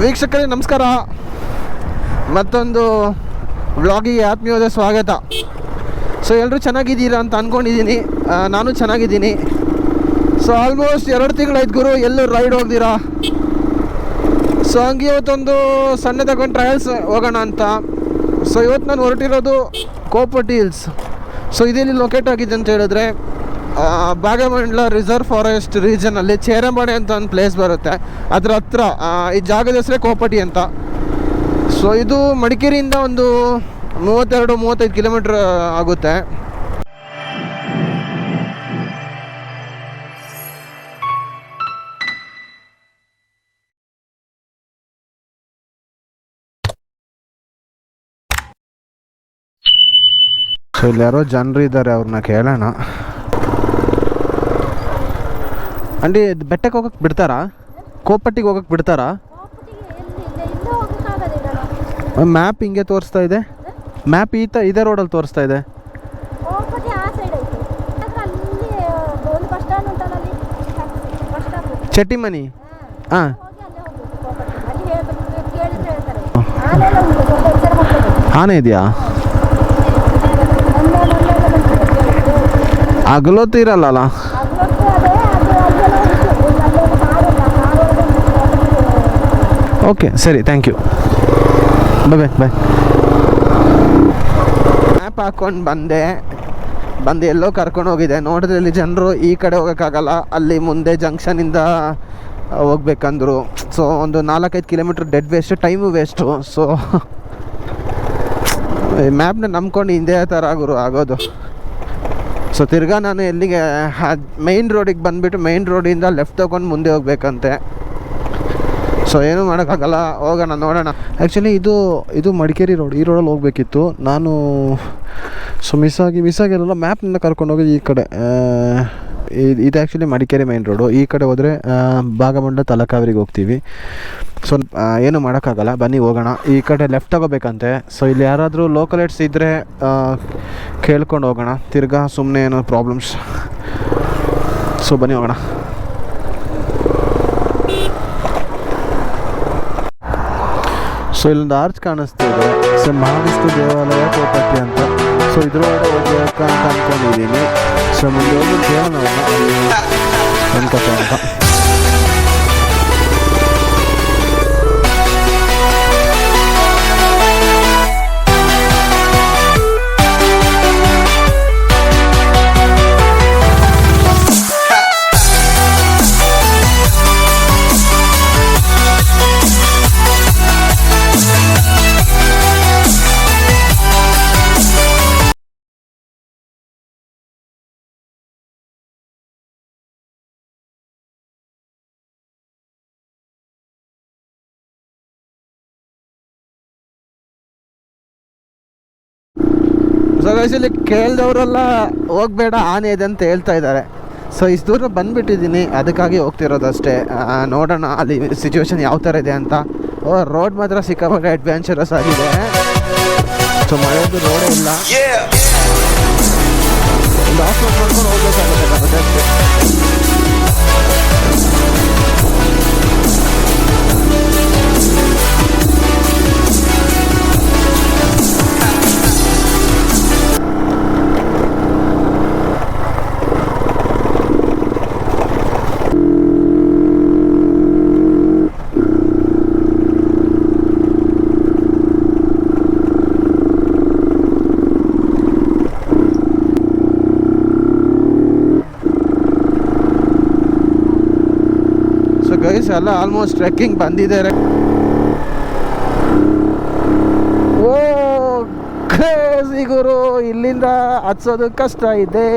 ವೀಕ್ಷಕರೇ, ನಮಸ್ಕಾರ. ಮತ್ತೊಂದು ವ್ಲಾಗಿಗೆ ಆತ್ಮೀಯವಾದ ಸ್ವಾಗತ. ಸೊ ಎಲ್ಲರೂ ಚೆನ್ನಾಗಿದ್ದೀರಾ ಅಂತ ಅಂದ್ಕೊಂಡಿದ್ದೀನಿ ನಾನು ಚೆನ್ನಾಗಿದ್ದೀನಿ. ಸೊ ಆಲ್ಮೋಸ್ಟ್ ಎರಡು ತಿಂಗಳಾಯ್ತು ಗುರು, ಎಲ್ಲೂ ರೈಡ್ ಹೋಗ್ದಿರಾ? ಸೊ ಹಂಗೆ ಇವತ್ತೊಂದು ಸಣ್ಣ ತಗೊಂಡು ಟ್ರಯಲ್ಸ್ ಹೋಗೋಣ ಅಂತ. ಸೊ ಇವತ್ತು ನಾನು ಹೊರಟಿರೋದು ಕೋಪಟ್ ಹಿಲ್ಸ್ ಸೊ ಇದೆಲ್ಲಿ ಲೊಕೇಟ್ ಆಗಿದೆ ಅಂತ ಹೇಳಿದ್ರೆ ಭಾಗಮಂಡಲ ರಿಸರ್ವ್ ಫಾರೆಸ್ಟ್ ರೀಜನಲ್ಲಿ ಚೇರಮಣೆ ಅಂತ ಒಂದು ಪ್ಲೇಸ್ ಬರುತ್ತೆ. ಅದ್ರ ಹತ್ರ ಈ ಜಾಗದ ಹೆಸರೇ ಕೋಪಟಿ ಅಂತ. ಸೊ ಇದು ಮಡಿಕೇರಿಯಿಂದ ಒಂದು ಮೂವತ್ತೆರಡು, ಮೂವತ್ತೈದು ಕಿಲೋಮೀಟ್ರ್ ಆಗುತ್ತೆ. ಸೊ ಇಲ್ಲಿ ಯಾರೋ ಜನರು ಇದ್ದಾರೆ ಅವ್ರನ್ನ ಕೇಳೋಣ. ಅಂಡಿ ಬೆಟ್ಟಕ್ಕೆ ಹೋಗಕ್ಕೆ ಬಿಡ್ತಾರಾ? ಕೋಪಟ್ಟಿಗೆ ಹೋಗಕ್ಕೆ ಬಿಡ್ತಾರಾ? ಮ್ಯಾಪ್ ಹಿಂಗೆ ತೋರಿಸ್ತಾ ಇದೆ. ಮ್ಯಾಪ್ ಈತ ಇದೇ ರೋಡಲ್ಲಿ ತೋರಿಸ್ತಾ ಇದೆ. ಚಟಿಮನಿ ಆ ಸೈಡ್ ಐತಿ. ಆದ್ರೆ ಅಲ್ಲಿ ಒಂದು ಬಸ್ ಸ್ಟ್ಯಾಂಡ್ ಉಂಟಲ್ಲ ಅಲ್ಲಿ ಬಸ್ ಸ್ಟಾಪ್ ಚೆಟ್ಟಿಮನಿ ಹಾಂ ಹೋಗಿ ಅಲ್ಲೇ ಹೋಗ್ಬೇಕು ಕೋಪಟ್ಟಿ ಅಲ್ಲಿ ಹೇಳ್ಬೇಕು ಕೇಳಿದ್ರೆ ಹೇಳ್ತಾರೆ ಆನೆಲ್ಲ ಉಂಟು ಸ್ವಲ್ಪ ವಿಚಾರ ಮಾಡ್ಕೋಬೇಕು ಆನೆ ಇದೆಯಾ ಮೊನ್ನೆ ಮೊನ್ನೆ ಎಲ್ಲ ಬಂತು ಹಗಲೊತ್ತು ಇರಲ್ಲ ಅಗ್ಲೊತ್ತು ಅದೇ ಅದು ಅಲ್ಲೆಲ್ಲ ಉಂಟು ಇಲ್ಲಿ ಅಲ್ಲೊಂದು ಕಾಡಿಲ್ಲ ಕಾಡೊಳಗೆ ಉಂಟು ಓಕೆ ಸರಿ thank you bye bye bye map ಹಾಕ್ಕೊಂಡು ಬಂದೆ. ಬಂದು ಎಲ್ಲೋ ಕರ್ಕೊಂಡು ಹೋಗಿದೆ. ನೋಡಿದ್ರೆ ಇಲ್ಲಿ ಜನರು ಈ ಕಡೆ ಹೋಗೋಕ್ಕಾಗಲ್ಲ. ಅಲ್ಲಿ ಮುಂದೆ ಜಂಕ್ಷನಿಂದ ಹೋಗ್ಬೇಕಂದ್ರು. ಸೊ ಒಂದು ನಾಲ್ಕೈದು kilometre dead waste time waste so ಮ್ಯಾಪ್ನ ನಂಬ್ಕೊಂಡು ಹಿಂದೆ ಥರ ಗುರು, ಆಗೋದು. ಸೊ ತಿರ್ಗಾ ನಾನು ಎಲ್ಲಿಗೆ ಮೈನ್ ರೋಡಿಗೆ ಬಂದುಬಿಟ್ಟು ಮೈನ್ ರೋಡಿಂದ ಲೆಫ್ಟ್ ತೊಗೊಂಡು ಮುಂದೆ ಹೋಗ್ಬೇಕಂತೆ. ಸೊ ಏನೂ ಮಾಡೋಕ್ಕಾಗಲ್ಲ. ಹೋಗೋಣ, ನೋಡೋಣ. ಆ್ಯಕ್ಚುಲಿ ಇದು ಇದು ಮಡಿಕೇರಿ ರೋಡ್ ಈ ರೋಡಲ್ಲಿ ಹೋಗಬೇಕಿತ್ತು. ನಾನು ಸೊ ಮಿಸ್ ಆಗಿ ಮಿಸ್ ಮ್ಯಾಪ್ನಿಂದ ಕರ್ಕೊಂಡು ಹೋಗಿ ಈ ಕಡೆ ಇದು ಇದ್- ಇದು ಆ್ಯಕ್ಚುಲಿ ಮಡಿಕೇರಿ ಮೈನ್ ರೋಡು ಈ ಕಡೆ ಹೋದರೆ ಭಾಗಮಂಡ ತಲಕಾವೇರಿಗೆ ಹೋಗ್ತೀವಿ. ಸೊ ಏನು ಮಾಡೋಕ್ಕಾಗಲ್ಲ. ಬನ್ನಿ, ಹೋಗೋಣ. ಈ ಕಡೆ ಲೆಫ್ಟ್ ತಗೋಬೇಕಂತೆ. ಸೊ ಇಲ್ಲಿ ಯಾರಾದರೂ ಲೋಕಲ್ ಏಟ್ಸ್ ಇದ್ದರೆ ಕೇಳ್ಕೊಂಡು ಹೋಗೋಣ. ತಿರ್ಗಾ ಸುಮ್ಮನೆ ಏನೋ ಪ್ರಾಬ್ಲಮ್ಸ್ ಸೊ ಬನ್ನಿ, ಹೋಗೋಣ. ಸೊ ಇಲ್ಲೊಂದು ಆರ್ಚ್ ಕಾಣಿಸ್ತಿದೆ ಸೊ ಮಹಾವಿಷ್ಣು ದೇವಾಲಯ ಕೋಟಕ್ಕೆ ಅಂತ. ಸೊ ಇದ್ರೊಳಗಡೆ ಅಂದ್ಕೊಂಡಿದ್ದೀನಿ ಸೊ ಮುಂದೆ ಹೋಗಿ ಕೇಳೋಣ ಅನ್ಕೋತ ಅಂತ. ಇಲ್ಲಿ ಕೇಳಿದವರೆಲ್ಲ ಹೋಗಬೇಡ, ಆನೆ ಇದೆ ಅಂತ ಹೇಳ್ತಾ ಇದ್ದಾರೆ. ಸೊ ಇಷ್ಟು ದೂರ ಬಂದುಬಿಟ್ಟಿದ್ದೀನಿ. ಅದಕ್ಕಾಗಿ ಹೋಗ್ತಿರೋದು ಅಷ್ಟೇ ನೋಡೋಣ ಅಲ್ಲಿ ಸಿಚುವೇಶನ್ ಯಾವ ಥರ ಇದೆ ಅಂತ. ಓ ರೋಡ್ ಮಾತ್ರ ಸಿಕ್ಕಾಪಟ್ಟೆ ಅಡ್ವೆಂಚರಸ್ ಆಗಿದೆ. ಸೊ ಮಳೆಯದು ರೋಡೇ ಇಲ್ಲ. ಮಾಡ್ಕೊಂಡು ಹೋಗ್ಬೇಕಾಗುತ್ತೆ ಗೈಸ್ ಎಲ್ಲ ಆಲ್ಮೋಸ್ಟ್ ಟ್ರೆಕ್ಕಿಂಗ್ ಬಂದಿದ್ದಾರೆ ಓ ಗುರು, ಇಲ್ಲಿಂದ ಹಚ್ಚೋದು ಕಷ್ಟ ಇದೆ.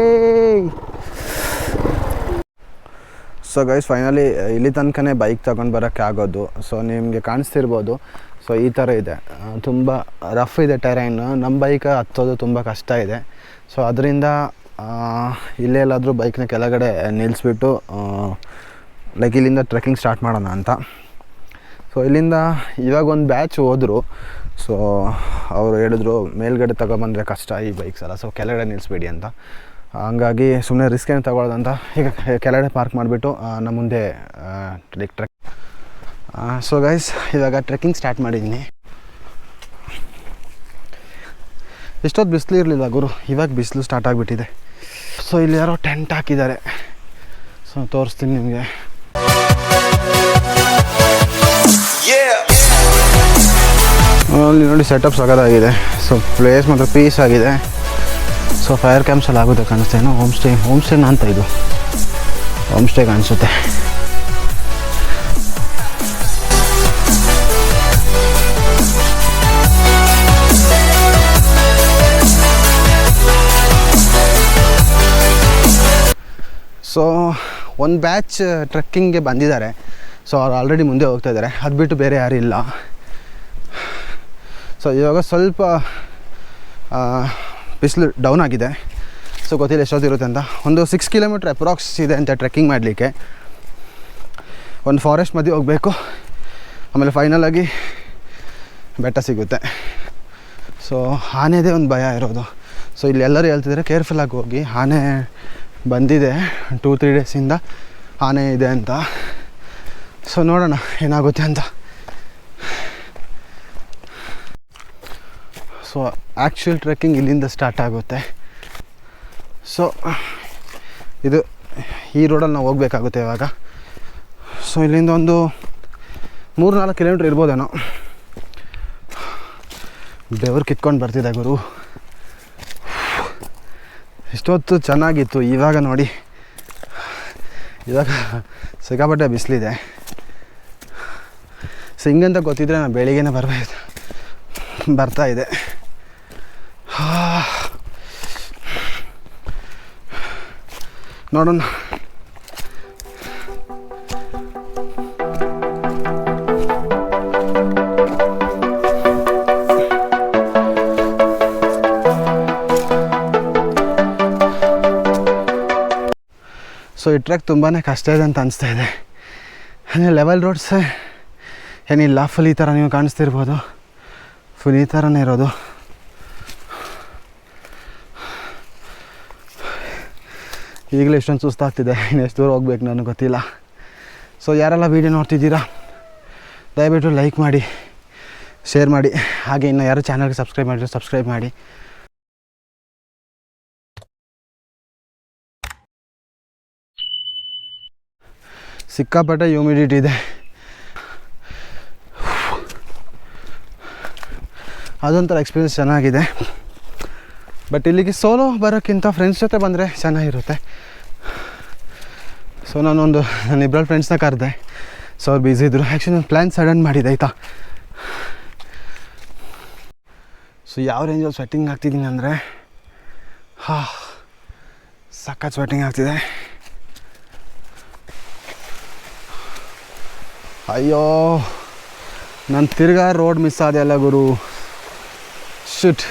ಸೊ ಗೈಸ್ ಫೈನಲಿ ಇಲ್ಲಿ ತನಕನೇ ಬೈಕ್ ತಗೊಂಡು ಬರೋಕ್ಕೆ ಆಗೋದು. ಸೊ ನಿಮಗೆ ಕಾಣಿಸ್ತಿರ್ಬೋದು. ಸೊ ಈ ಥರ ಇದೆ. ತುಂಬ ರಫ್ ಇದೆ ಟೆರೈನು ನಮ್ಮ ಬೈಕ್ ಹತ್ತೋದು ತುಂಬ ಕಷ್ಟ ಇದೆ. ಸೊ ಅದರಿಂದ ಇಲ್ಲೇ ಎಲ್ಲಾದರೂ ಬೈಕ್ನ ಕೆಳಗಡೆ ನಿಲ್ಲಿಸ್ಬಿಟ್ಟು ಲೈಕ್ ಇಲ್ಲಿಂದ ಟ್ರೆಕ್ಕಿಂಗ್ ಸ್ಟಾರ್ಟ್ ಮಾಡೋಣ ಅಂತ. ಸೊ ಇಲ್ಲಿಂದ ಇವಾಗ ಒಂದು ಬ್ಯಾಚ್ ಹೋದರು. ಸೊ ಅವರು ಹೇಳಿದ್ರು, ಮೇಲ್ಗಡೆ ತಗೊಬಂದರೆ ಕಷ್ಟ ಈ ಬೈಕ್ಸ್ ಎಲ್ಲ. ಸೊ ಕೆಳಗಡೆ ನಿಲ್ಲಿಸ್ಬೇಡಿ ಅಂತ. ಹಂಗಾಗಿ ಸುಮ್ಮನೆ ರಿಸ್ಕ್ ಏನು ತಗೊಳ್ಳೋದಂತ ಈಗ ಕೆಳಗಡೆ ಪಾರ್ಕ್ ಮಾಡಿಬಿಟ್ಟು ನಮ್ಮ ಮುಂದೆ ಲೈಕ್ ಟ್ರೆಕ್ ಸೊ ಗೈಸ್ ಇವಾಗ ಟ್ರೆಕ್ಕಿಂಗ್ ಸ್ಟಾರ್ಟ್ ಮಾಡಿದ್ದೀನಿ ಎಷ್ಟೊತ್ತು ಬಿಸಿಲು ಇರಲಿಲ್ಲ ಗುರು. ಇವಾಗ ಬಿಸಿಲು ಸ್ಟಾರ್ಟ್ ಆಗಿಬಿಟ್ಟಿದೆ. ಸೊ ಇಲ್ಲಿ ಯಾರೋ ಟೆಂಟ್ ಹಾಕಿದ್ದಾರೆ. ಸೊ ತೋರಿಸ್ತೀನಿ ನಿಮಗೆ. ಅಲ್ಲಿ ನೋಡಿ ಸೆಟಪ್ ಸಗದಾಗಿದೆ ಸೊ ಪ್ಲೇಸ್ ಮಾತ್ರ ಪೀಸ್ ಆಗಿದೆ ಸೊ ಫೈರ್ ಕ್ಯಾಂಪ್ಸಲ್ಲಿ ಆಗುತ್ತೆ ಕಾಣಿಸ್ತೇನೋ ಹೋಮ್ ಸ್ಟೇ ಹೋಮ್ ಸ್ಟೇನ ಅಂತ ಇದು ಹೋಮ್ ಸ್ಟೇ ಕಾಣಿಸುತ್ತೆ ಒಂದು ಬ್ಯಾಚ್ ಟ್ರೆಕ್ಕಿಂಗ್ಗೆ ಬಂದಿದ್ದಾರೆ. ಸೊ ಅವ್ರು ಆಲ್ರೆಡಿ ಮುಂದೆ ಹೋಗ್ತಾ ಇದ್ದಾರೆ. ಅದು ಬಿಟ್ಟು ಬೇರೆ ಯಾರೂ ಇಲ್ಲ. ಸೊ ಇವಾಗ ಸ್ವಲ್ಪ ಬಿಸಿಲು ಡೌನ್ ಆಗಿದೆ. ಸೊ ಗೊತ್ತಿಲ್ಲ ಎಷ್ಟೊತ್ತಿರುತ್ತೆ ಅಂತ. ಒಂದು ಸಿಕ್ಸ್ ಕಿಲೋಮೀಟ್ರ್ ಅಪ್ರಾಕ್ಸ್ ಇದೆ ಅಂತ ಟ್ರೆಕ್ಕಿಂಗ್ ಮಾಡಲಿಕ್ಕೆ. ಒಂದು ಫಾರೆಸ್ಟ್ ಮಧ್ಯೆ ಹೋಗಬೇಕು. ಆಮೇಲೆ ಫೈನಲಾಗಿ ಬೆಟ್ಟ ಸಿಗುತ್ತೆ. ಸೊ ಆನೆದೇ ಒಂದು ಭಯ ಇರೋದು. ಸೊ ಇಲ್ಲಿ ಎಲ್ಲರೂ ಹೇಳ್ತಿದ್ದಾರೆ ಕೇರ್ಫುಲ್ಲಾಗಿ ಹೋಗಿ. ಆನೆ ಬಂದಿದೆ. ಟೂ ತ್ರೀ ಡೇಸಿಂದ ಆನೆ ಇದೆ ಅಂತ. ಸೊ ನೋಡೋಣ ಏನಾಗುತ್ತೆ ಅಂತ. ಸೊ ಆ್ಯಕ್ಚುಯಲ್ ಟ್ರೆಕ್ಕಿಂಗ್ ಇಲ್ಲಿಂದ ಸ್ಟಾರ್ಟ್ ಆಗುತ್ತೆ. ಸೊ ಇದು ಈ ರೋಡಲ್ಲಿ ನಾವು ಹೋಗಬೇಕಾಗುತ್ತೆ ಇವಾಗ. ಸೊ ಇಲ್ಲಿಂದ ಒಂದು ಮೂರು ನಾಲ್ಕು ಕಿಲೋಮೀಟ್ರ್ ಇರ್ಬೋದೇನೋ. ಬೆವರು ಕಿತ್ಕೊಂಡು ಬರ್ತಿದೆ ಗುರು. ಇಷ್ಟೊತ್ತು ಚೆನ್ನಾಗಿತ್ತು. ಇವಾಗ ನೋಡಿ. ಇವಾಗ ಸಿಕ್ಕಾಪಟ್ಟೆ ಬಿಸಿಲಿದೆ. ಸೊ ಹಿಂಗಂತ ಗೊತ್ತಿದ್ರೆ ನಾನು ಬೆಳಿಗ್ಗೆನೇ ಬರಬೇಕು ಬರ್ತಾ ಇದೆ. ನೋಡೋಣ. ಸೊ ಈ ಟ್ರ್ಯಾಕ್ ತುಂಬಾ ಕಷ್ಟ ಇದೆ ಅಂತ ಅನಿಸ್ತಾ ಇದೆ. ಲೆವೆಲ್ ರೋಡ್ಸ್ ಏನಿಲ್ಲ ಫುಲ್ ಈ ಥರ ನೀವು ಕಾಣಿಸ್ತಿರ್ಬೋದು? ಫುಲ್ ಈ ಥರನೇ ಇರೋದು. ಈಗಲೇ ಇಷ್ಟೊಂದು ಸುಸ್ತಾಗ್ತಿದೆ. ಇನ್ನು ಎಷ್ಟು ದೂರ ಹೋಗ್ಬೇಕು ನನಗೆ ಗೊತ್ತಿಲ್ಲ. ಸೊ ಯಾರೆಲ್ಲ ವೀಡಿಯೋ ನೋಡ್ತಿದ್ದೀರಾ? ದಯವಿಟ್ಟು ಲೈಕ್ ಮಾಡಿ ಶೇರ್ ಮಾಡಿ. ಹಾಗೆ ಇನ್ನು ಯಾರು ಚಾನಲ್ಗೆ ಸಬ್ಸ್ಕ್ರೈಬ್ ಮಾಡಿದ್ರೆ ಸಬ್ಸ್ಕ್ರೈಬ್ ಮಾಡಿ. ಸಿಕ್ಕಾಪಟ್ಟೆ ಹ್ಯೂಮಿಡಿಟಿ ಇದೆ. ಅದೊಂಥರ ಎಕ್ಸ್ಪೀರಿಯನ್ಸ್ ಚೆನ್ನಾಗಿದೆ. ಬಟ್ ಇಲ್ಲಿಗೆ ಸೋಲೋ ಬರೋಕ್ಕಿಂತ ಫ್ರೆಂಡ್ಸ್ ಜೊತೆ ಬಂದರೆ ಚೆನ್ನಾಗಿರುತ್ತೆ. ಸೊ ನಾನೊಂದು, ನನ್ನ ಇಬ್ಬರಲ್ಲಿ ಫ್ರೆಂಡ್ಸ್ನ ಕರೆದೆ. ಸೊ ಅವ್ರು ಬ್ಯುಸಿ ಇದ್ದರು ಆ್ಯಕ್ಚುಲಿ ನಾನು ಪ್ಲ್ಯಾನ್ ಸಡನ್ ಮಾಡಿದೆ, ಆಯಿತಾ? ಸೊ ಯಾವ ರೇಂಜಲ್ಲಿ ಸ್ವೆಟ್ಟಿಂಗ್ ಆಗ್ತಿದ್ದೀನಿ ಅಂದರೆ, ಹಾ, ಸಖತ್ ಸ್ವೆಟ್ಟಿಂಗ್ ಆಗ್ತಿದೆ. ಅಯ್ಯೋ, ನಾನು ತಿರ್ಗಾ ರೋಡ್ ಮಿಸ್ ಆದೆಯಲ್ಲ ಗುರು. ಶುಟ್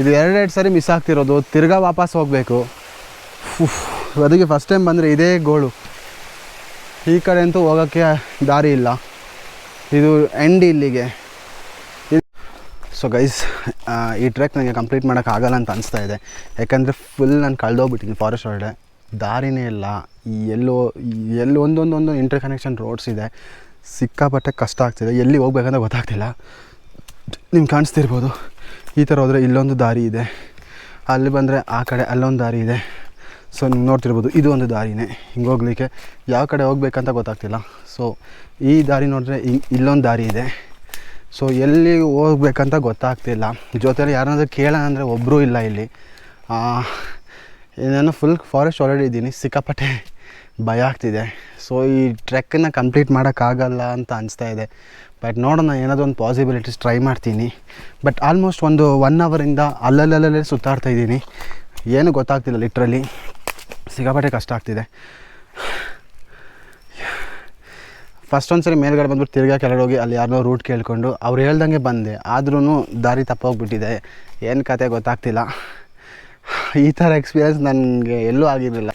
ಇದು ಎರಡೆರಡು ಸರಿ ಮಿಸ್ ಆಗ್ತಿರೋದು, ತಿರ್ಗಾ ವಾಪಸ್ ಹೋಗಬೇಕು. ಅದಕ್ಕೆ ಫಸ್ಟ್ ಟೈಮ್ ಬಂದರೆ ಇದೇ ಗೋಳು. ಈ ಕಡೆ ಅಂತೂ ಹೋಗೋಕ್ಕೆ ದಾರಿ ಇಲ್ಲ. ಇದು ಎಂಡ್ ಇಲ್ಲಿಗೆ. ಸೊ ಗೈಸ್ ಈ ಟ್ರೆಕ್ ನನಗೆ ಕಂಪ್ಲೀಟ್ ಮಾಡೋಕ್ಕಾಗಲ್ಲ ಅಂತ ಅನಿಸ್ತಾ ಇದೆ. ಯಾಕಂದರೆ ಫುಲ್ ನಾನು ಕಳೆದೋಗ್ಬಿಟ್ಟಿದ್ದೀನಿ ಫಾರೆಸ್ಟ್ ಒಳಗಡೆ ದಾರಿನೇ ಇಲ್ಲ. ಎಲ್ಲೋ ಎಲ್ಲಿ ಒಂದೊಂದು ಒಂದು ಇಂಟರ್ ಕನೆಕ್ಷನ್ ರೋಡ್ಸ್ ಇದೆ, ಸಿಕ್ಕಾಪಟ್ಟೆ ಕಷ್ಟ ಆಗ್ತಿದೆ. ಎಲ್ಲಿ ಹೋಗ್ಬೇಕಂತ ಗೊತ್ತಾಗ್ತಿಲ್ಲ. ನಿಮ್ಗೆ ಕಾಣಿಸ್ತಿರ್ಬೋದು. ಈ ಥರ ಹೋದರೆ ಇಲ್ಲೊಂದು ದಾರಿ ಇದೆ. ಅಲ್ಲಿ ಬಂದರೆ ಆ ಕಡೆ ಅಲ್ಲೊಂದು ದಾರಿ ಇದೆ. ಸೊ ನೀವು ನೋಡ್ತಿರ್ಬೋದು, ಇದು ಒಂದು ದಾರಿನೇ. ಹಿಂಗೆ ಹೋಗ್ಲಿಕ್ಕೆ ಯಾವ ಕಡೆ ಹೋಗ್ಬೇಕಂತ ಗೊತ್ತಾಗ್ತಿಲ್ಲ. ಸೊ ಈ ದಾರಿ ನೋಡಿದ್ರೆ ಇಲ್ಲೊಂದು ದಾರಿ ಇದೆ. ಸೊ ಎಲ್ಲಿ ಹೋಗ್ಬೇಕಂತ ಗೊತ್ತಾಗ್ತಿಲ್ಲ. ಜೊತೆಲಿ ಯಾರನ್ನಾದ್ರೂ ಕೇಳೋಣ ಅಂದರೆ ಒಬ್ಬರೂ ಇಲ್ಲ ಇಲ್ಲಿ. ನಾನು ಫುಲ್ ಫಾರೆಸ್ಟ್ ಆಲ್ರೆಡಿ ಇದ್ದೀನಿ. ಸಿಕ್ಕಾಪಟ್ಟೆ ಭಯ ಆಗ್ತಿದೆ. ಸೊ ಈ ಟ್ರೆಕ್ಕನ್ನು ಕಂಪ್ಲೀಟ್ ಮಾಡೋಕ್ಕಾಗಲ್ಲ ಅಂತ ಅನಿಸ್ತಾ ಇದೆ. ಬಟ್ ನೋಡೋಣ, ಏನಾದರೂ ಒಂದು ಪಾಸಿಬಿಲಿಟೀಸ್ ಟ್ರೈ ಮಾಡ್ತೀನಿ. ಬಟ್ ಆಲ್ಮೋಸ್ಟ್ ಒಂದು ಒನ್ ಅವರಿಂದ ಅಲ್ಲಲ್ಲಲ್ಲೇ ಸುತ್ತಾಡ್ತಾ ಇದ್ದೀನಿ. ಏನೂ ಗೊತ್ತಾಗ್ತಿಲ್ಲ ಲಿಟ್ರಲಿ ಸಿಕ್ಕಾಪಟ್ಟೆ ಕಷ್ಟ ಆಗ್ತಿದೆ. ಫಸ್ಟ್ ಒಂದು ಸರಿ ಮೇಲ್ಗಡೆ ಬಂದ್ಬಿಟ್ಟು ತಿರ್ಗಾ ಕೆಳಗೆ ಹೋಗಿ ಅಲ್ಲಿ ಯಾರನ್ನೋ ರೂಟ್ ಕೇಳಿಕೊಂಡು ಅವ್ರು ಹೇಳ್ದಂಗೆ ಬಂದೆ. ಆದ್ರೂ ದಾರಿ ತಪ್ಪೋಗ್ಬಿಟ್ಟಿದೆ. ಏನು ಕತೆ ಗೊತ್ತಾಗ್ತಿಲ್ಲ. ಈ ಥರ ಎಕ್ಸ್ಪೀರಿಯನ್ಸ್ ನನಗೆ ಎಲ್ಲೂ ಆಗಿರಲಿಲ್ಲ.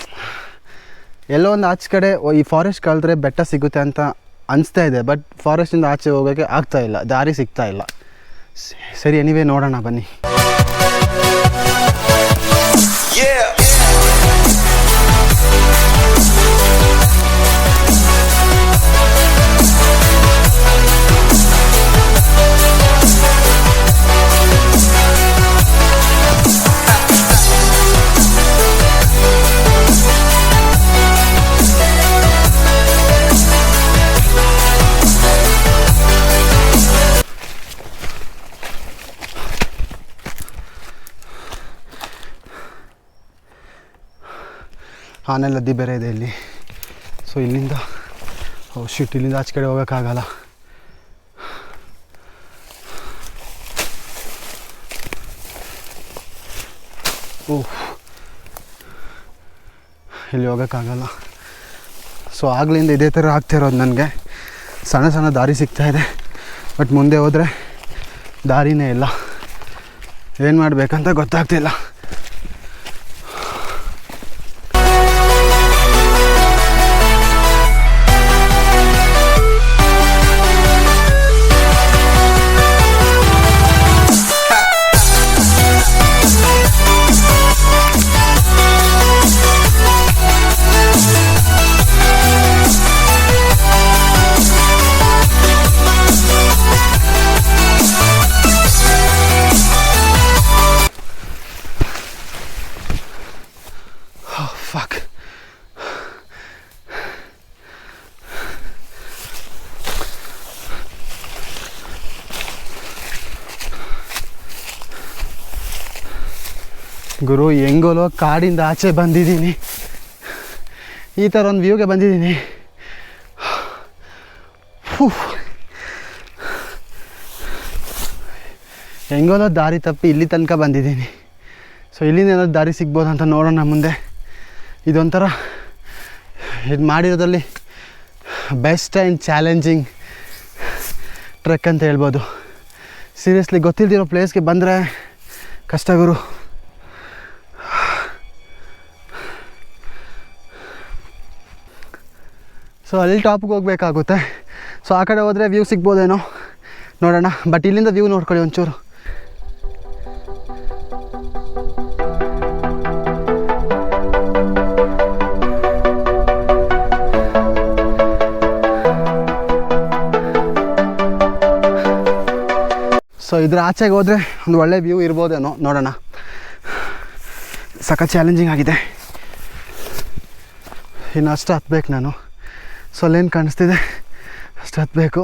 ಎಲ್ಲೋ ಒಂದು ಆಚೆ ಕಡೆ ಈ ಫಾರೆಸ್ಟ್ ಕಳೆದ್ರೆ ಬೆಟ್ಟ ಸಿಗುತ್ತೆ ಅಂತ ಅನಿಸ್ತಾ ಇದೆ ಬಟ್ ಫಾರೆಸ್ಟಿಂದ ಆಚೆ ಹೋಗೋಕ್ಕೆ ಆಗ್ತಾ ಇಲ್ಲ, ದಾರಿ ಸಿಗ್ತಾ ಇಲ್ಲ. ಸರಿ ಎನಿವೇ ನೋಡೋಣ ಬನ್ನಿ. ಆನೆ ಲದ್ದಿ ಬೇರೆ ಇದೆ ಇಲ್ಲಿ. ಸೊ ಇಲ್ಲಿಂದ, ಓ ಶಿಟ್ ಇಲ್ಲಿಂದ ಆಚೆ ಕಡೆ ಹೋಗೋಕ್ಕಾಗಲ್ಲ. ಓಹ್ ಇಲ್ಲಿ ಹೋಗೋಕ್ಕಾಗಲ್ಲ. ಸೊ ಆಗಲಿಂದ ಇದೇ ಥರ ಆಗ್ತಾ ಇರೋದು ನನಗೆ. ಸಣ್ಣ ಸಣ್ಣ ದಾರಿ ಸಿಗ್ತಾ ಇದೆ. ಬಟ್ ಮುಂದೆ ಹೋದರೆ ದಾರಿನೇ ಇಲ್ಲ. ಏನು ಮಾಡಬೇಕಂತ ಗೊತ್ತಾಗ್ತಿಲ್ಲ. ಗುರು ಹೆಂಗೋಲೋ ಕಾಡಿಂದ ಆಚೆ ಬಂದಿದ್ದೀನಿ. ಈ ಥರ ಒಂದು ವ್ಯೂಗೆ ಬಂದಿದ್ದೀನಿ. ಹೆಂಗೋಲೋ ದಾರಿ ತಪ್ಪಿ ಇಲ್ಲಿ ತನಕ ಬಂದಿದ್ದೀನಿ. ಸೊ ಇಲ್ಲಿಂದ ಏನಾದ್ರು ದಾರಿ ಸಿಗ್ಬೋದು ಅಂತ ನೋಡೋಣ ಮುಂದೆ. ಇದೊಂಥರ ಇದು ಮಾಡಿರೋದ್ರಲ್ಲಿ ಬೆಸ್ಟ್ ಆ್ಯಂಡ್ ಚಾಲೆಂಜಿಂಗ್ ಟ್ರೆಕ್ ಅಂತ ಹೇಳ್ಬೋದು. ಸೀರಿಯಸ್ಲಿ ಗೊತ್ತಿಲ್ದಿರೋ ಪ್ಲೇಸ್ಗೆ ಬಂದರೆ ಕಷ್ಟ ಗುರು. ಸೊ ಅಲ್ಲಿ ಟಾಪ್ಗೆ ಹೋಗ್ಬೇಕಾಗುತ್ತೆ. ಸೊ ಆ ಕಡೆ ಹೋದರೆ ವ್ಯೂ ಸಿಗ್ಬೋದೇನೋ? ನೋಡೋಣ. ಬಟ್ ಇಲ್ಲಿಂದ ವ್ಯೂ ನೋಡ್ಕೊಳ್ಳಿ ಒಂಚೂರು. ಸೊ ಇದ್ರ ಆಚೆಗೆ ಹೋದರೆ ಒಂದು ಒಳ್ಳೆ ವ್ಯೂ ಇರ್ಬೋದೇನೋ? ನೋಡೋಣ. ಸಖತ್ ಚಾಲೆಂಜಿಂಗ್ ಆಗಿದೆ. ಇನ್ನು ಅಷ್ಟು ಹತ್ಬೇಕು ನಾನು. ಸೊ ಅಲ್ಲೇನು ಕಾಣಿಸ್ತಿದೆ. ಅಷ್ಟು ಹತ್ತಬೇಕು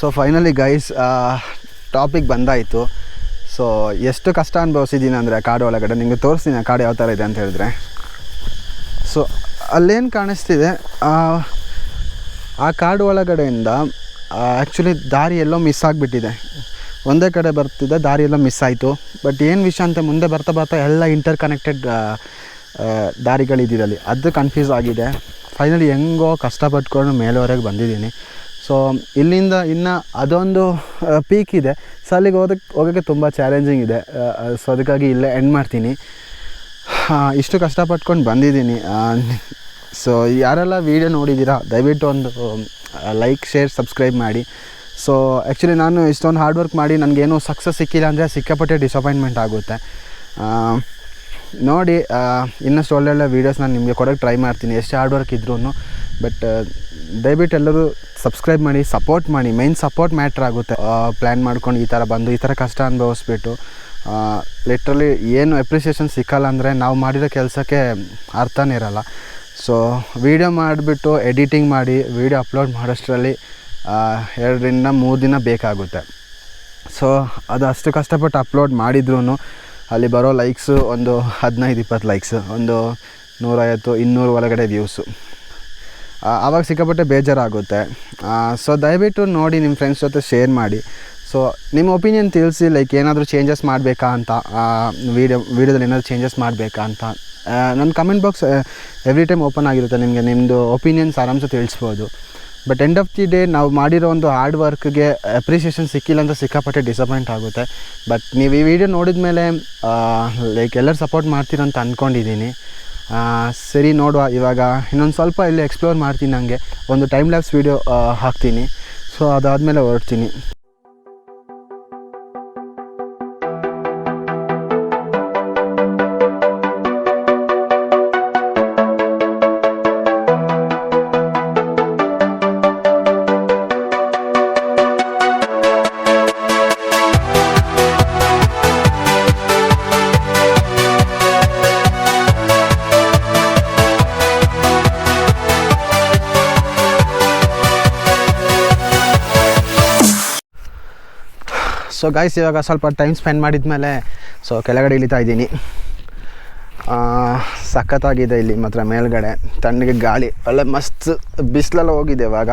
ಸೊ ಫೈನಲಿ ಗೈಸ್ ಟಾಪಿಕ್ ಬಂದಾಯಿತು. ಸೊ ಎಷ್ಟು ಕಷ್ಟ ಅನುಭವಿಸಿದ್ದೀನಿ ಅಂದರೆ ಕಾಡು ಒಳಗಡೆ. ನಿಮಗೆ ತೋರಿಸ್ತೀನಿ ಆ ಕಾಡು ಯಾವ ಥರ ಇದೆ ಅಂತ ಹೇಳಿದ್ರೆ. ಸೊ ಅಲ್ಲೇನು ಕಾಣಿಸ್ತಿದೆ ಆ, ಕಾಡು ಒಳಗಡೆಯಿಂದ ಆ್ಯಕ್ಚುಲಿ ದಾರಿ ಎಲ್ಲೋ ಮಿಸ್ ಆಗಿಬಿಟ್ಟಿದೆ. ಒಂದೇ ಕಡೆ ಬರ್ತಿದ್ದೆ ಎಲ್ಲ ಮಿಸ್ ಆಯಿತು. ಬಟ್ ಏನು ವಿಷಯ ಅಂತ ಮುಂದೆ ಬರ್ತಾ ಬರ್ತಾ ಎಲ್ಲ ಇಂಟರ್ ಕನೆಕ್ಟೆಡ್ ದಾರಿಗಳಿದ್ದಿರಲ್ಲಿ ಅದು ಕನ್ಫ್ಯೂಸ್ ಆಗಿದೆ. ಫೈನಲಿ ಹೆಂಗೋ ಕಷ್ಟಪಟ್ಕೊಂಡು ಮೇಲೆವರೆಗೆ ಬಂದಿದ್ದೀನಿ. ಸೊ ಇಲ್ಲಿಂದ ಇನ್ನು ಅದೊಂದು ಪೀಕ್ ಇದೆ. ಸೊ ಅಲ್ಲಿಗೆ ಹೋದಕ್ಕೆ ಹೋಗೋಕ್ಕೆ ತುಂಬ ಚಾಲೆಂಜಿಂಗ್ ಇದೆ. ಸೊ ಅದಕ್ಕಾಗಿ ಇಲ್ಲೇ ಎಂಡ್ ಮಾಡ್ತೀನಿ. ಇಷ್ಟು ಕಷ್ಟಪಟ್ಕೊಂಡು ಬಂದಿದ್ದೀನಿ. ಸೊ ಯಾರೆಲ್ಲ ವೀಡಿಯೋ ನೋಡಿದ್ದೀರಾ, ದಯವಿಟ್ಟು ಒಂದು ಲೈಕ್ ಶೇರ್ ಸಬ್ಸ್ಕ್ರೈಬ್ ಮಾಡಿ. ಸೊ ಆ್ಯಕ್ಚುಲಿ ನಾನು ಇಷ್ಟೊಂದು ಹಾರ್ಡ್ ವರ್ಕ್ ಮಾಡಿ, ನನಗೇನು ಸಕ್ಸಸ್ ಸಿಕ್ಕಿಲ್ಲ ಅಂದರೆ ಸಿಕ್ಕಾಪಟ್ಟೆ ಡಿಸಪಾಯಿಂಟ್ಮೆಂಟ್ ಆಗುತ್ತೆ. ನೋಡಿ ಇನ್ನಷ್ಟು ಒಳ್ಳೊಳ್ಳೆ ವೀಡಿಯೋಸ್ ನಾನು ನಿಮಗೆ ಕೊಡೋಕ್ಕೆ ಟ್ರೈ ಮಾಡ್ತೀನಿ. ಎಷ್ಟು ಹಾರ್ಡ್ ವರ್ಕ್ ಇದ್ರೂ ಬಟ್ ದಯವಿಟ್ಟು ಎಲ್ಲರೂ ಸಬ್ಸ್ಕ್ರೈಬ್ ಮಾಡಿ ಸಪೋರ್ಟ್ ಮಾಡಿ ಮೈನ್ ಸಪೋರ್ಟ್ ಮ್ಯಾಟ್ರ್ ಆಗುತ್ತೆ. ಪ್ಲ್ಯಾನ್ ಮಾಡ್ಕೊಂಡು ಈ ಥರ ಬಂದು, ಈ ಥರ ಕಷ್ಟ ಅನುಭವಿಸ್ಬಿಟ್ಟು ಲಿಟ್ರಲಿ ಏನು ಎಪ್ರಿಸಿಯೇಷನ್ ಸಿಕ್ಕಲ್ಲ ಅಂದರೆ ನಾವು ಮಾಡಿರೋ ಕೆಲಸಕ್ಕೆ ಅರ್ಥನೇ ಇರಲ್ಲ. ಸೊ ವೀಡಿಯೋ ಮಾಡಿಬಿಟ್ಟು ಎಡಿಟಿಂಗ್ ಮಾಡಿ ವೀಡಿಯೋ ಅಪ್ಲೋಡ್ ಮಾಡೋಷ್ಟರಲ್ಲಿ ಎರಡರಿಂದ ಮೂರು ದಿನ ಬೇಕಾಗುತ್ತೆ. ಸೊ ಅದು ಅಷ್ಟು ಕಷ್ಟಪಟ್ಟು ಅಪ್ಲೋಡ್ ಮಾಡಿದ್ರೂ ಅಲ್ಲಿ ಬರೋ ಲೈಕ್ಸು ಒಂದು ಹದಿನೈದು, ಇಪ್ಪತ್ತು ಲೈಕ್ಸು ಒಂದು ನೂರೈವತ್ತು, ಇನ್ನೂರು ಒಳಗಡೆ ವ್ಯೂಸು ಆವಾಗ ಸಿಕ್ಕಾಪಟ್ಟೆ ಬೇಜಾರಾಗುತ್ತೆ. ಸೊ ದಯವಿಟ್ಟು ನೋಡಿ ನಿಮ್ಮ ಫ್ರೆಂಡ್ಸ್ ಜೊತೆ ಶೇರ್ ಮಾಡಿ. ಸೊ ನಿಮ್ಮ ಒಪಿನಿಯನ್ ತಿಳಿಸಿ ಲೈಕ್ ಏನಾದರೂ ಚೇಂಜಸ್ ಮಾಡಬೇಕಾ ಅಂತ ವೀಡಿಯೋ ವೀಡಿಯೋದಲ್ಲಿ ಏನಾದರೂ ಚೇಂಜಸ್ ಮಾಡಬೇಕಾ ಅಂತ ನನ್ನ comment box every time open ಆಗಿರುತ್ತೆ ನಿಮಗೆ ನಿಮ್ಮದು ಒಪಿನಿಯನ್ಸ್ ಆರಾಮ್ಸೆ ತಿಳಿಸ್ಬೋದು. But end of the day ನಾವು ಮಾಡಿರೋ ಒಂದು ಹಾರ್ಡ್ ವರ್ಕ್ಗೆ ಅಪ್ರಿಸಿಯೇಷನ್ ಸಿಕ್ಕಿಲ್ಲ ಅಂತ ಸಿಕ್ಕಾಪಟ್ಟೆ ಡಿಸಪಾಯಿಂಟ್ ಆಗುತ್ತೆ. ಬಟ್ ನೀವು ಈ ವಿಡಿಯೋ ನೋಡಿದ ಮೇಲೆ ಲೈಕ್ ಎಲ್ಲರೂ ಸಪೋರ್ಟ್ ಮಾಡ್ತೀರಂತ ಅಂದ್ಕೊಂಡಿದ್ದೀನಿ ಸರಿ ನೋಡುವ ಇವಾಗ. ಇನ್ನೊಂದು ಸ್ವಲ್ಪ ಇಲ್ಲಿ ಎಕ್ಸ್ಪ್ಲೋರ್ ಮಾಡ್ತೀನಿ ನನಗೆ ಒಂದು ಟೈಮ್ ಲ್ಯಾಪ್ಸ್ ವೀಡಿಯೋ ಹಾಕ್ತೀನಿ. ಸೊ ಅದಾದಮೇಲೆ ಹೊರಡ್ತೀನಿ. ಸೊ ಗಾಯ್ಸ್ ಇವಾಗ ಸ್ವಲ್ಪ ಟೈಮ್ ಸ್ಪೆಂಡ್ ಮಾಡಿದ್ಮೇಲೆ ಸೊ ಕೆಳಗಡೆ ಇಳಿತಾ ಇದ್ದೀನಿ. ಸಖತ್ತಾಗಿದೆ ಇಲ್ಲಿ ಮಾತ್ರ ಮೇಲ್ಗಡೆ. ತಣ್ಣಗೆ ಗಾಳಿ, ಒಳ್ಳೆ ಮಸ್ತ್ ಬಿಸಿಲೆಲ್ಲ ಹೋಗಿದೆ ಇವಾಗ.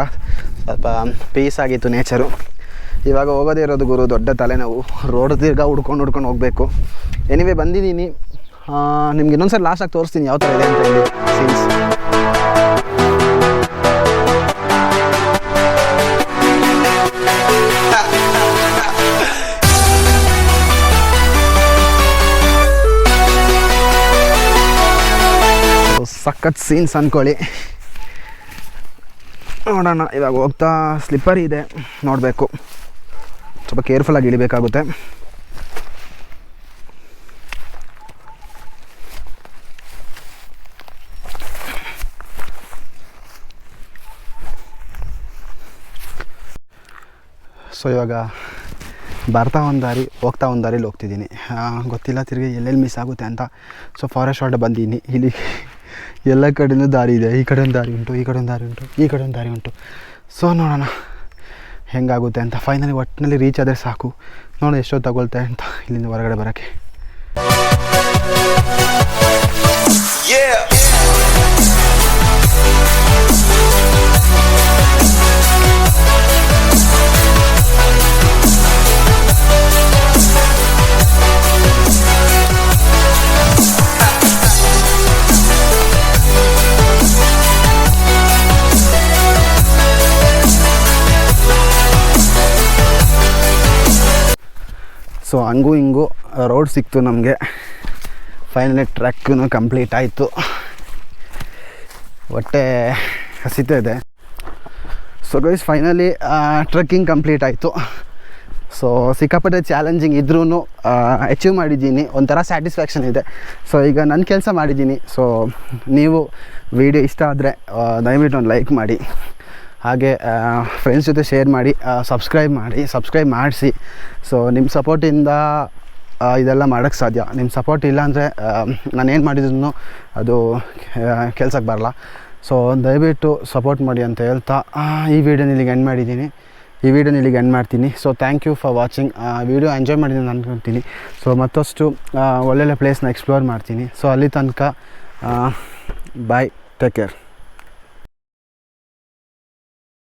ಸ್ವಲ್ಪ ಪೀಸ್ ಆಗಿತ್ತು ನೇಚರು ಇವಾಗ ಹೋಗೋದೇ ಇರೋದು ಗುರು, ದೊಡ್ಡ ತಲೆನೋವು. ರೋಡ್ ತಿರ್ಗಾ ಹುಡ್ಕೊಂಡು ಹುಡ್ಕೊಂಡು ಹೋಗಬೇಕು. ಎನಿವೇ ಬಂದಿದ್ದೀನಿ. ನಿಮ್ಗೆ ಇನ್ನೊಂದ್ಸರಿ ಲಾಸ್ಟಾಗಿ ತೋರಿಸ್ತೀನಿ ಯಾವ ಥರ ಇದೆ ಅಂತ ಹೇಳಿ ಸೀನ್ಸ್ ಸಖತ್ ಸೀನ್ಸ್ ಅಂದ್ಕೊಳ್ಳಿ ನೋಡೋಣ, ಇವಾಗ ಹೋಗ್ತಾ ಸ್ಲಿಪ್ಪರ್ ಇದೆ, ನೋಡಬೇಕು. ಸ್ವಲ್ಪ ಕೇರ್ಫುಲ್ಲಾಗಿ ಇಳಿಬೇಕಾಗುತ್ತೆ. ಸೊ ಇವಾಗ ಬರ್ತಾ ಒಂದು ದಾರಿ, ಹೋಗ್ತಾ ಒಂದು ದಾರಿಲಿ ಹೋಗ್ತಿದ್ದೀನಿ. ಗೊತ್ತಿಲ್ಲ, ತಿರುಗಿ ಎಲ್ಲೆಲ್ಲಿ ಮಿಸ್ ಆಗುತ್ತೆ ಅಂತ. ಸೊ ಫಾರೆಸ್ಟ್ ಆರ್ಡ್ ಬಂದೀನಿ ಇಲ್ಲಿ ಎಲ್ಲ ಕಡೆಯೂ ದಾರಿ ಇದೆ. ಈ ಕಡೆ ದಾರಿ ಉಂಟು, ಈ ಕಡೆ ದಾರಿ ಉಂಟು, ಈ ಕಡೆ ದಾರಿ ಉಂಟು. ಸೊ ನೋಡೋಣ ಹೆಂಗಾಗುತ್ತೆ ಅಂತ. ಫೈನಲಿ ಒಟ್ಟಿನಲ್ಲಿ ರೀಚ್ ಆದರೆ ಸಾಕು. ನೋಡೋಣ ಎಷ್ಟೊತ್ತು ತಗೊಳ್ತೆ ಅಂತ ಇಲ್ಲಿಂದ ಹೊರಗಡೆ ಬರೋಕ್ಕೆ. ಸೊ ಹಂಗೂ ಹಿಂಗೂ ರೋಡ್ ಸಿಕ್ತು ನಮಗೆ. ಫೈನಲಿ ಟ್ರ್ಯಾಕ್ನು ಕಂಪ್ಲೀಟ್ ಆಯಿತು. ಹೊಟ್ಟೆ ಹಸಿತಾ ಇದೆ. So guys finally trekking complete ಆಯಿತು. ಸೊ ಸಿಕ್ಕಾಪಟ್ಟೆ ಚಾಲೆಂಜಿಂಗ್ ಇದ್ರೂ ಅಚೀವ್ ಮಾಡಿದ್ದೀನಿ. ಒಂಥರ ಸ್ಯಾಟಿಸ್ಫ್ಯಾಕ್ಷನ್ ಇದೆ. ಸೊ ಈಗ ನನ್ನ ಕೆಲಸ ಮಾಡಿದ್ದೀನಿ. ಸೊ ನೀವು ವಿಡಿಯೋ ಇಷ್ಟ ಆದರೆ ದಯವಿಟ್ಟು ಒಂದು ಲೈಕ್ ಮಾಡಿ. ಹಾಗೆ ಫ್ರೆಂಡ್ಸ್ ಜೊತೆ ಶೇರ್ ಮಾಡಿ ಸಬ್ಸ್ಕ್ರೈಬ್ ಮಾಡಿ ಸಬ್ಸ್ಕ್ರೈಬ್ ಮಾಡಿಸಿ. ಸೊ ನಿಮ್ಮ ಸಪೋರ್ಟಿಂದ ಇದೆಲ್ಲ ಮಾಡೋಕ್ಕೆ ಸಾಧ್ಯ. ನಿಮ್ಮ ಸಪೋರ್ಟ್ ಇಲ್ಲ ಅಂದರೆ ನಾನು ಏನು ಮಾಡಿದ್ರು ಅದು ಕೆಲ್ಸಕ್ಕೆ ಬರಲ್ಲ. ಸೊ ದಯವಿಟ್ಟು ಸಪೋರ್ಟ್ ಮಾಡಿ ಅಂತ ಹೇಳ್ತಾ ಈ ವಿಡಿಯೋನ ಇಲ್ಲಿಗೆ ಎಂಡ್ ಮಾಡಿದ್ದೀನಿ. ಈ ವಿಡಿಯೋನ ಇಲ್ಲಿಗೆ ಎಂಡ್ ಮಾಡ್ತೀನಿ. So thank you for watching video enjoy ಮಾಡಿದ್ದೀನಿ ಅಂದ್ಕೊತೀನಿ ಸೊ ಮತ್ತಷ್ಟು ಒಳ್ಳೊಳ್ಳೆ ಪ್ಲೇಸ್ನ ಎಕ್ಸ್ಪ್ಲೋರ್ ಮಾಡ್ತೀನಿ. ಸೊ ಅಲ್ಲಿ ತನಕ ಬಾಯ್ ಟೇಕ್ ಕೇರ್